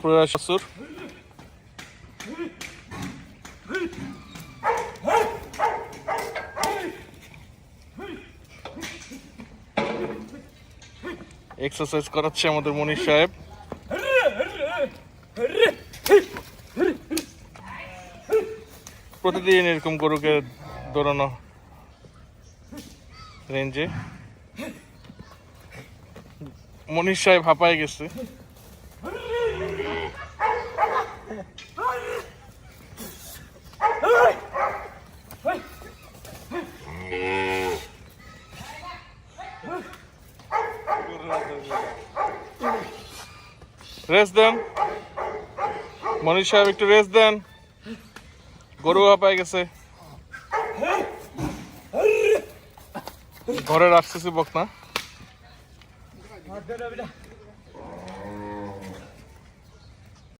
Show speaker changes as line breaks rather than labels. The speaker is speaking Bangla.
প্রয়াস শ্বশুর এক্সারসাইজ করাচ্ছে আমাদের মনির সাহেব। প্রতিদিন এরকম গরুকে দৌড়ানো রেঞ্জে মনির সাহেব হাঁপায় গেছে। রেস্ট দেন। মনির সাহেব একটু রেস্ট দেন। গরু হাঁপায় গেছে। ঘরে রাখতেছি বক না